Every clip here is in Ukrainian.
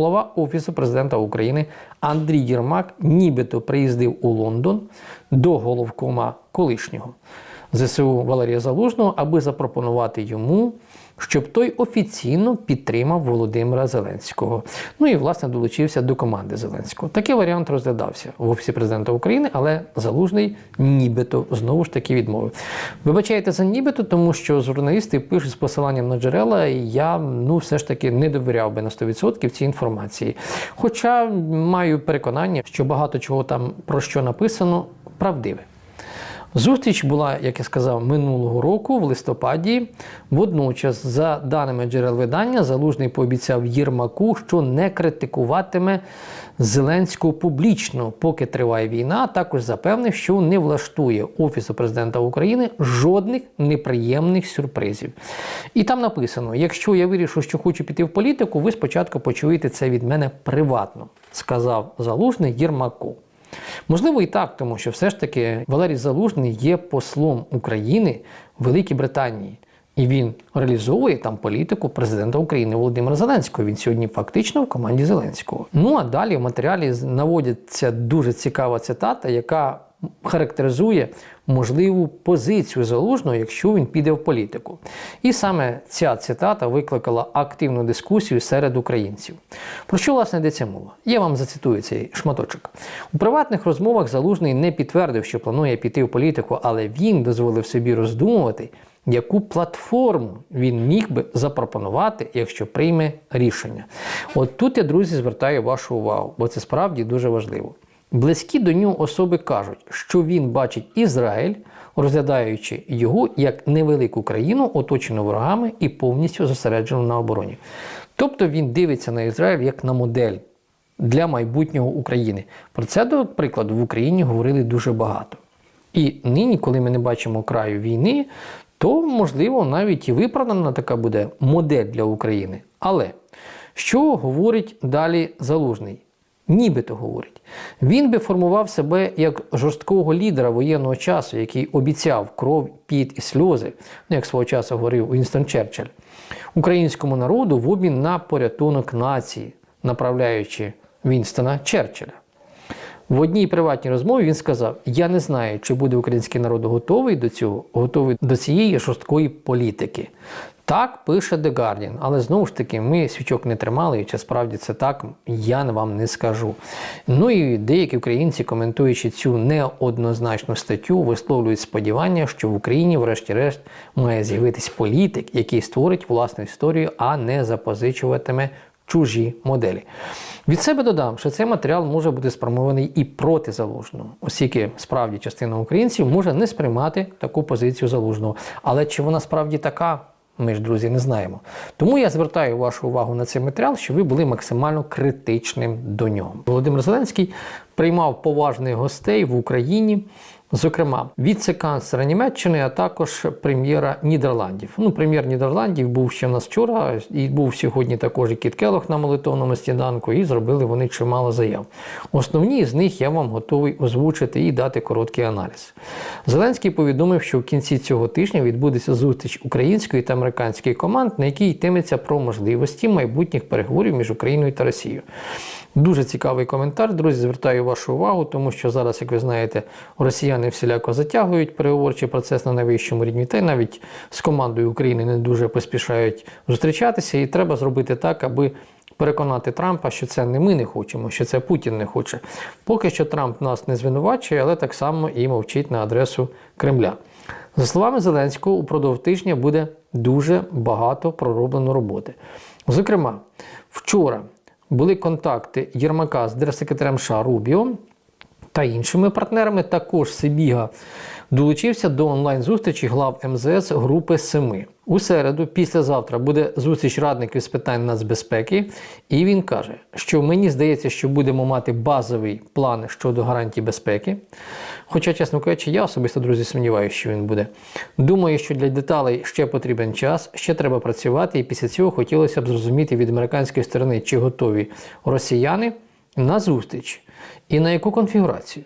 голова Офісу президента України Андрій Єрмак нібито приїздив у Лондон до головкома колишнього. ЗСУ Валерія Залужного, аби запропонувати йому, щоб той офіційно підтримав Володимира Зеленського. Ну і власне долучився до команди Зеленського. Такий варіант розглядався в Офісі президента України, але Залужний нібито знову ж таки відмовив. Вибачайте за нібито, тому що журналісти пишуть з посиланням на джерела, і я ну все ж таки не довіряв би на 100% цій інформації. Хоча маю переконання, що багато чого там про що написано, правдиве. Зустріч була, як я сказав, минулого року в листопаді. Водночас, за даними джерел видання, Залужний пообіцяв Єрмаку, що не критикуватиме Зеленського публічно, поки триває війна. а Також запевнив, що не влаштує Офісу президента України жодних неприємних сюрпризів. І там написано: якщо я вирішу, що хочу піти в політику, ви спочатку почуєте це від мене приватно, сказав Залужний Єрмаку. Можливо, і так, тому що все ж таки Валерій Залужний є послом України в Великій Британії. І він реалізовує там політику президента України Володимира Зеленського. Він сьогодні фактично в команді Зеленського. Ну а далі в матеріалі наводиться дуже цікава цитата, яка характеризує можливу позицію залужного, якщо він піде в політику. І саме ця цитата викликала активну дискусію серед українців. Про що власне йдеться мова? Я вам зацитую цей шматочок. У приватних розмовах залужний не підтвердив, що планує піти в політику, але він дозволив собі роздумувати. Яку платформу він міг би запропонувати, якщо прийме рішення? От тут я, друзі, звертаю вашу увагу, бо це справді дуже важливо. Близькі до нього особи кажуть, що він бачить Ізраїль, розглядаючи його як невелику країну, оточену ворогами і повністю зосереджену на обороні. Тобто він дивиться на Ізраїль як на модель для майбутнього України. Про це, до прикладу, в Україні говорили дуже багато. І нині, коли ми не бачимо краю війни, то можливо навіть і виправдана така буде модель для України. Але що говорить далі залужний? Нібито говорить, він би формував себе як жорсткого лідера воєнного часу, який обіцяв кров, піт і сльози, ну як свого часу говорив Уінстон Черчилль, українському народу в обмін на порятунок нації, направляючи Вінстона Черчилля. В одній приватній розмові він сказав: Я не знаю, чи буде український народ готовий до цього, готовий до цієї жорсткої політики. Так пише The Guardian, але знову ж таки ми свічок не тримали, і чи справді це так, я вам не скажу. Ну і деякі українці, коментуючи цю неоднозначну статтю, висловлюють сподівання, що в Україні, врешті-решт, має з'явитись політик, який створить власну історію, а не запозичуватиме чужі моделі. Від себе додам, що цей матеріал може бути спрямований і проти залужного, оскільки справді частина українців може не сприймати таку позицію залужного. Але чи вона справді така? Ми ж, друзі, не знаємо. Тому я звертаю вашу увагу на цей матеріал, щоб ви були максимально критичним до нього. Володимир Зеленський приймав поважних гостей в Україні. Зокрема, віце-канцлера Німеччини, а також прем'єра Нідерландів. Ну, прем'єр Нідерландів був ще в нас вчора, і був сьогодні також і Кіт Келох на молитовному сніданку, і зробили вони чимало заяв. Основні з них я вам готовий озвучити і дати короткий аналіз. Зеленський повідомив, що в кінці цього тижня відбудеться зустріч української та американської команд, на якій йтиметься про можливості майбутніх переговорів між Україною та Росією. Дуже цікавий коментар, друзі. Звертаю вашу увагу, тому що зараз, як ви знаєте, росіяни всіляко затягують переговорчий процес на найвищому рівні, та й навіть з командою України не дуже поспішають зустрічатися, і треба зробити так, аби. Переконати Трампа, що це не ми не хочемо, що це Путін не хоче. Поки що Трамп нас не звинувачує, але так само і мовчить на адресу Кремля. За словами Зеленського, упродовж тижня буде дуже багато пророблено роботи. Зокрема, вчора були контакти Єрмака з держсекретарем США Рубіо та іншими партнерами. Також Сибіга долучився до онлайн-зустрічі глав МЗС групи Семи. У середу, післязавтра, буде зустріч радників з питань нацбезпеки, і він каже, що мені здається, що будемо мати базовий план щодо гарантій безпеки. Хоча, чесно кажучи, я особисто, друзі, сумніваюся, що він буде. Думаю, що для деталей ще потрібен час, ще треба працювати, і після цього хотілося б зрозуміти від американської сторони, чи готові росіяни на зустріч і на яку конфігурацію.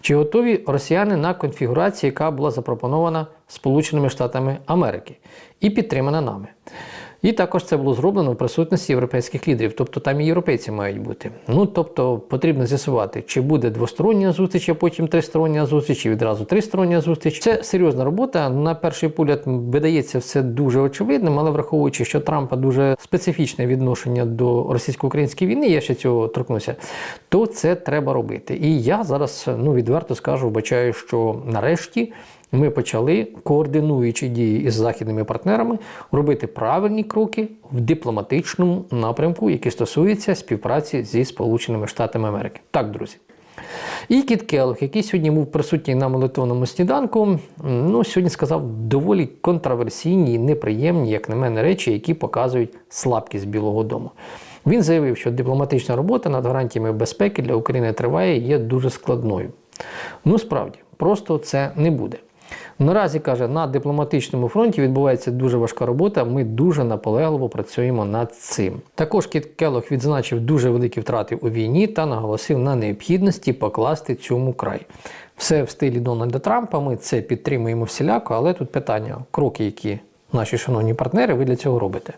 Чи готові росіяни на конфігурацію, яка була запропонована Сполученими Штатами Америки і підтримана нами? І також це було зроблено в присутності європейських лідерів, тобто там і європейці мають бути. Ну тобто потрібно з'ясувати, чи буде двостороння зустріч, а потім тристороння зустріч, чи відразу тристороння зустріч. Це серйозна робота. На перший погляд видається все дуже очевидним, але враховуючи, що Трампа дуже специфічне відношення до російсько-української війни, я ще цього торкнуся, то це треба робити. І я зараз ну відверто скажу, вбачаю, що нарешті ми почали, координуючи дії із західними партнерами, робити правильні кроки в дипломатичному напрямку, які стосуються співпраці зі Сполученими Штатами Америки. Так, друзі. І Кіт Келлог, який сьогодні був присутній на молитовному сніданку, ну, сьогодні сказав доволі контроверсійні і неприємні, як на мене, речі, які показують слабкість Білого Дому. Він заявив, що дипломатична робота над гарантіями безпеки для України триває і є дуже складною. Ну, справді, просто це не буде. Наразі каже, на дипломатичному фронті відбувається дуже важка робота. Ми дуже наполегливо працюємо над цим. Також Кіт Келлог відзначив дуже великі втрати у війні та наголосив на необхідності покласти цьому край. Все в стилі Дональда Трампа. Ми це підтримуємо всіляко, але тут питання: кроки, які наші шановні партнери, ви для цього робите.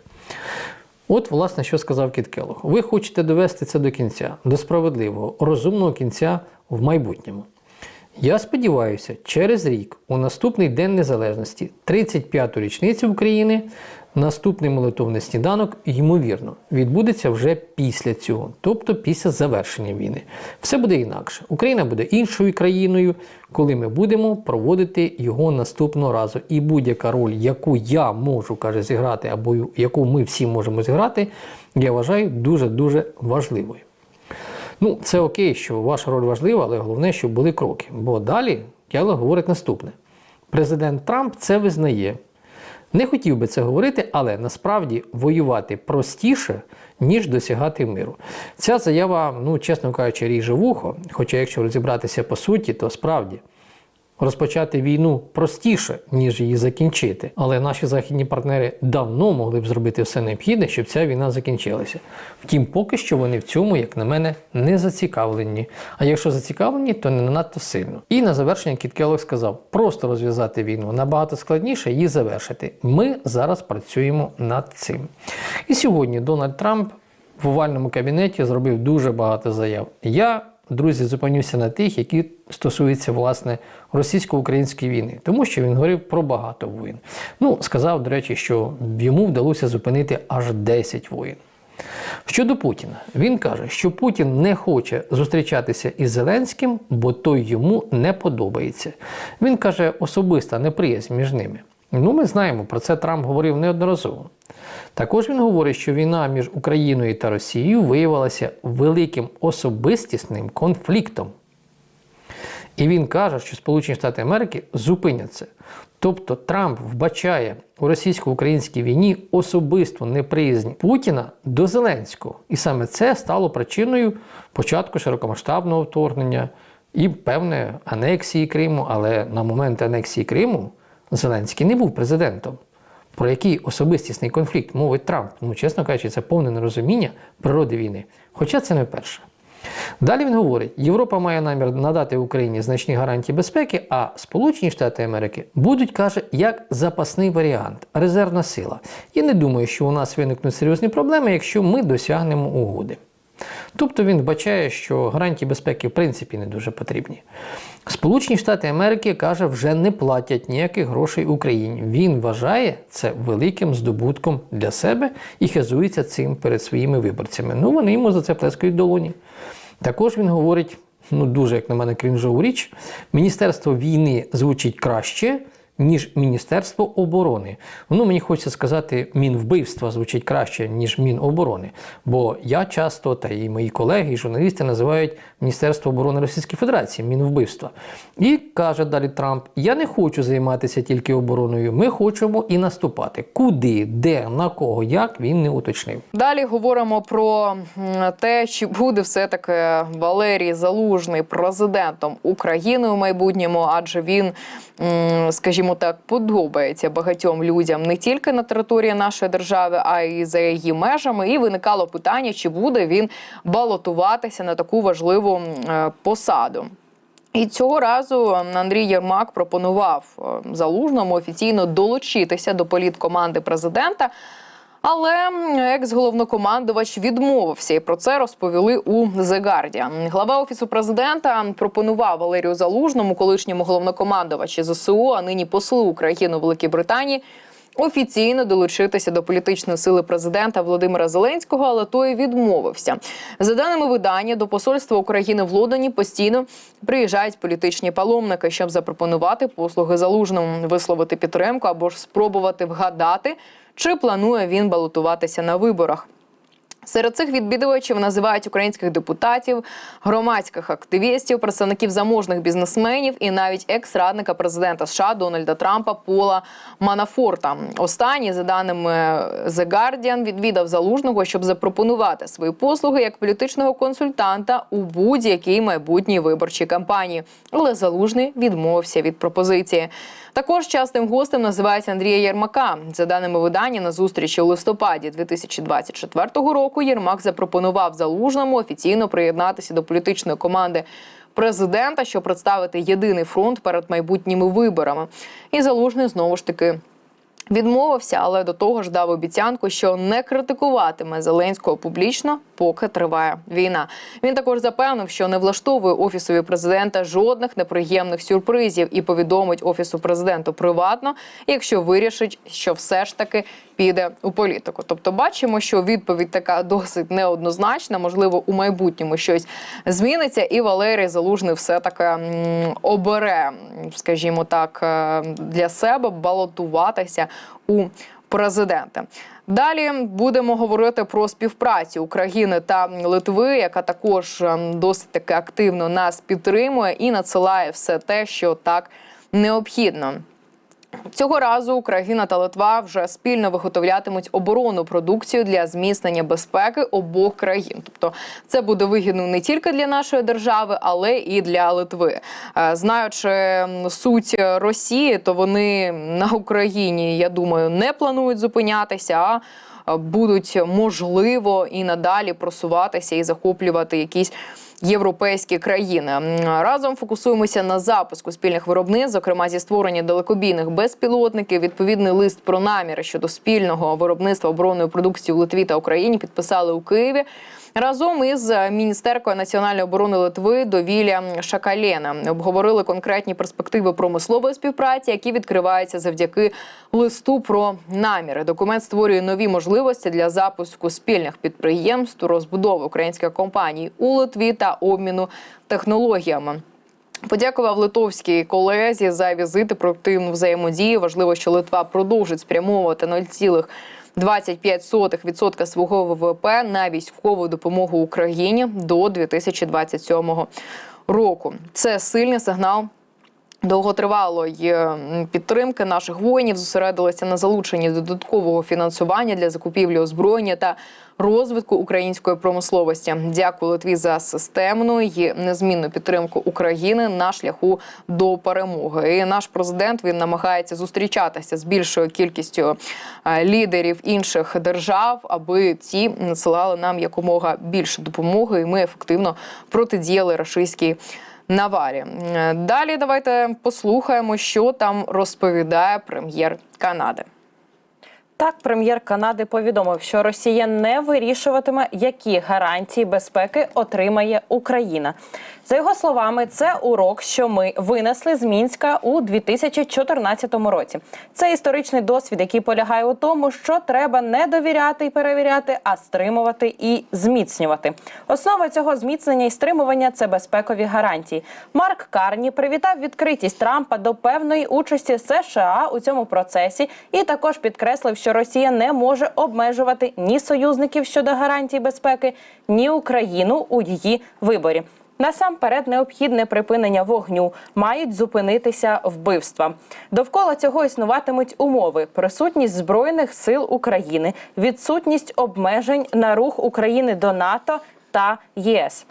От, власне, що сказав Кіт Келлог. Ви хочете довести це до кінця, до справедливого, розумного кінця в майбутньому. Я сподіваюся, через рік, у наступний День Незалежності, 35-ту річницю України, наступний молитовний сніданок, ймовірно, відбудеться вже після цього, тобто після завершення війни. Все буде інакше. Україна буде іншою країною, коли ми будемо проводити його наступного разу. І будь-яка роль, яку я можу каже, зіграти, або яку ми всі можемо зіграти, я вважаю дуже-дуже важливою. Ну, це окей, що ваша роль важлива, але головне, щоб були кроки. Бо далі Келлог говорить наступне: президент Трамп це визнає. Не хотів би це говорити, але насправді воювати простіше, ніж досягати миру. Ця заява, ну чесно кажучи, ріже вухо. Хоча, якщо розібратися по суті, то справді розпочати війну простіше, ніж її закінчити. Але наші західні партнери давно могли б зробити все необхідне, щоб ця війна закінчилася. Втім, поки що вони в цьому, як на мене, не зацікавлені. А якщо зацікавлені, то не надто сильно. І на завершення Кіт сказав: просто розв'язати війну набагато складніше її завершити. Ми зараз працюємо над цим. І сьогодні Дональд Трамп в овальному кабінеті зробив дуже багато заяв. Я друзі, зупинюся на тих, які стосуються власне російсько-української війни, тому що він говорив про багато воїн. Ну, сказав, до речі, що йому вдалося зупинити аж 10 воїн. Щодо Путіна, він каже, що Путін не хоче зустрічатися із Зеленським, бо той йому не подобається. Він каже, особиста неприязнь між ними. Ну, ми знаємо, про це Трамп говорив неодноразово. Також він говорить, що війна між Україною та Росією виявилася великим особистісним конфліктом. І він каже, що Сполучені Штати Америки зупинять це. Тобто Трамп вбачає у російсько-українській війні особисту неприязнь Путіна до Зеленського. І саме це стало причиною початку широкомасштабного вторгнення і певної анексії Криму. Але на момент анексії Криму Зеленський не був президентом. Про який особистісний конфлікт мовить Трамп? Ну, чесно кажучи, це повне нерозуміння природи війни. Хоча це не вперше. Далі він говорить: Європа має намір надати Україні значні гарантії безпеки, а Сполучені Штати Америки будуть, каже, як запасний варіант, резервна сила. Я не думаю, що у нас виникнуть серйозні проблеми, якщо ми досягнемо угоди. Тобто він вбачає, що гарантії безпеки в принципі не дуже потрібні. Сполучені Штати Америки каже, вже не платять ніяких грошей Україні. Він вважає це великим здобутком для себе і хизується цим перед своїми виборцями. Ну вони йому за це плескають долоні. Також він говорить, ну дуже як на мене крінжову річ, міністерство війни звучить краще ніж Міністерство оборони. Ну, мені хочеться сказати, мінвбивства звучить краще, ніж Міноборони. Бо я часто, та і мої колеги, і журналісти називають Міністерство оборони Російської Федерації мінвбивства. І каже далі Трамп: Я не хочу займатися тільки обороною. Ми хочемо і наступати. Куди, де, на кого, як він не уточнив. Далі говоримо про те, чи буде все таки Валерій Залужний президентом України у майбутньому, адже він, скажімо так, подобається багатьом людям не тільки на території нашої держави, а й за її межами. І виникало питання, чи буде він балотуватися на таку важливу посаду. І цього разу Андрій Єрмак пропонував залужному офіційно долучитися до політкоманди президента. Але екс-головнокомандувач відмовився, і про це розповіли у The Guardian. Глава офісу президента пропонував Валерію Залужному, колишньому головнокомандувачі ЗСУ, а нині послу України у Великій Британії. Офіційно долучитися до політичної сили президента Володимира Зеленського, але той відмовився. За даними видання, до посольства України в Лондоні постійно приїжджають політичні паломники, щоб запропонувати послуги залужному, висловити підтримку або ж спробувати вгадати, чи планує він балотуватися на виборах. Серед цих відвідувачів називають українських депутатів, громадських активістів, представників заможних бізнесменів і навіть екс-радника президента США Дональда Трампа Пола Манафорта. Останній, за даними The Guardian, відвідав залужного, щоб запропонувати свої послуги як політичного консультанта у будь-якій майбутній виборчій кампанії. Але залужний відмовився від пропозиції. Також частим гостем називається Андрія Єрмака. За даними видання, на зустрічі у листопаді 2024 року Єрмак запропонував залужному офіційно приєднатися до політичної команди президента, щоб представити єдиний фронт перед майбутніми виборами. І залужний знову ж таки. Відмовився, але до того ж дав обіцянку, що не критикуватиме Зеленського публічно, поки триває війна. Він також запевнив, що не влаштовує офісові президента жодних неприємних сюрпризів і повідомить офісу президенту приватно, якщо вирішить, що все ж таки піде у політику. Тобто, бачимо, що відповідь така досить неоднозначна. Можливо, у майбутньому щось зміниться, і Валерій Залужний все таки обере, скажімо так, е, для себе балотуватися у президента. Далі будемо говорити про співпрацю України та Литви, яка також ем, досить таки активно нас підтримує і надсилає все те, що так необхідно. Цього разу Україна та Литва вже спільно виготовлятимуть оборонну продукцію для зміцнення безпеки обох країн. Тобто, це буде вигідно не тільки для нашої держави, але і для Литви. Е, Знаючи суть Росії, то вони на Україні, я думаю, не планують зупинятися. а е, Будуть можливо і надалі просуватися і захоплювати якісь європейські країни. Разом фокусуємося на запуску спільних виробництв, зокрема зі створення далекобійних безпілотників. Відповідний лист про наміри щодо спільного виробництва оборонної продукції в Литві та Україні підписали у Києві. Разом із міністеркою національної оборони Литви Довілля Шакалєна обговорили конкретні перспективи промислової співпраці, які відкриваються завдяки листу про наміри. Документ створює нові можливості для запуску спільних підприємств, розбудови українських компаній у Литві та обміну технологіями. Подякував литовській колезі за візит і проактивну взаємодію. Важливо, що Литва продовжить спрямовувати 0,25% свого ВВП на військову допомогу Україні до 2027 року. Це сильний сигнал довготривалої підтримки наших воїнів зосередилися на залученні додаткового фінансування для закупівлі озброєння та розвитку української промисловості. Дякую Литві за системну і незмінну підтримку України на шляху до перемоги. І наш президент він намагається зустрічатися з більшою кількістю е, лідерів інших держав, аби ці надсилали нам якомога більше допомоги, і ми ефективно протидіяли рашистській наварі. Е, Далі давайте послухаємо, що там розповідає прем'єр Канади. Так, прем'єр Канади повідомив, що Росія не вирішуватиме, які гарантії безпеки отримає Україна. За його словами, це урок, що ми винесли з мінська у 2014 році. Це історичний досвід, який полягає у тому, що треба не довіряти і перевіряти, а стримувати і зміцнювати. Основа цього зміцнення і стримування це безпекові гарантії. Марк Карні привітав відкритість Трампа до певної участі США у цьому процесі і також підкреслив, що Росія не може обмежувати ні союзників щодо гарантій безпеки, ні Україну у її виборі. Насамперед, необхідне припинення вогню мають зупинитися вбивства. Довкола цього існуватимуть умови: присутність збройних сил України, відсутність обмежень на рух України до НАТО та ЄС.